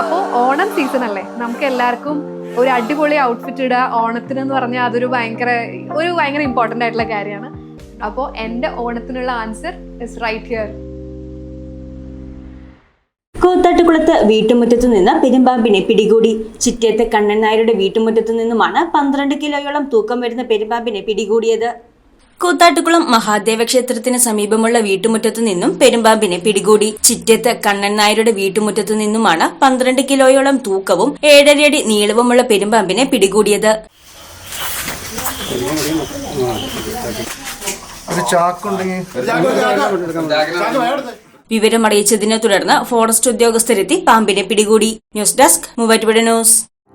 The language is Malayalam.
അപ്പോൾ ഓണം സീസൺ അല്ലേ? നമുക്ക് എല്ലാവർക്കും ഒരു അടിപൊളി ഔട്ട്ഫിറ്റ് ഇടുക. ഓണത്തിന് എന്ന് പറഞ്ഞാൽ അതൊരു ഭയങ്കര ഒരു ഭയങ്കര ഇമ്പോർട്ടന്റ് ആയിട്ടുള്ള കാര്യമാണ്. അപ്പോൾ എന്റെ ഓണത്തിനുള്ള ആൻസർ ഇസ് റൈറ്റ് ഹിയർ കൂത്താട്ടുകുളത്ത് വീട്ടുമുറ്റത്തു നിന്ന് പെരുമ്പാമ്പിനെ പിടികൂടി. ചിറ്റേത്ത് കണ്ണൻ നായരുടെ വീട്ടുമുറ്റത്തു നിന്നുമാണ് പന്ത്രണ്ട് കിലോയോളം തൂക്കം വരുന്ന പെരുമ്പാമ്പിനെ പിടികൂടിയത്. കൂത്താട്ടുകുളം മഹാദേവ ക്ഷേത്രത്തിന് സമീപമുള്ള വീട്ടുമുറ്റത്തു നിന്നും പെരുമ്പാമ്പിനെ പിടികൂടി. ചിറ്റത്ത് കണ്ണൻ നായരുടെ വീട്ടുമുറ്റത്തു നിന്നുമാണ് പന്ത്രണ്ട് കിലോയോളം തൂക്കവും ഏഴരയടി നീളവുമുള്ള പെരുമ്പാമ്പിനെ പിടികൂടിയത്. വിവരമറിയിച്ചതിനെ തുടർന്ന് ഫോറസ്റ്റ് ഉദ്യോഗസ്ഥരെത്തി പാമ്പിനെ പിടികൂടി. News desk Muvattupuzha news.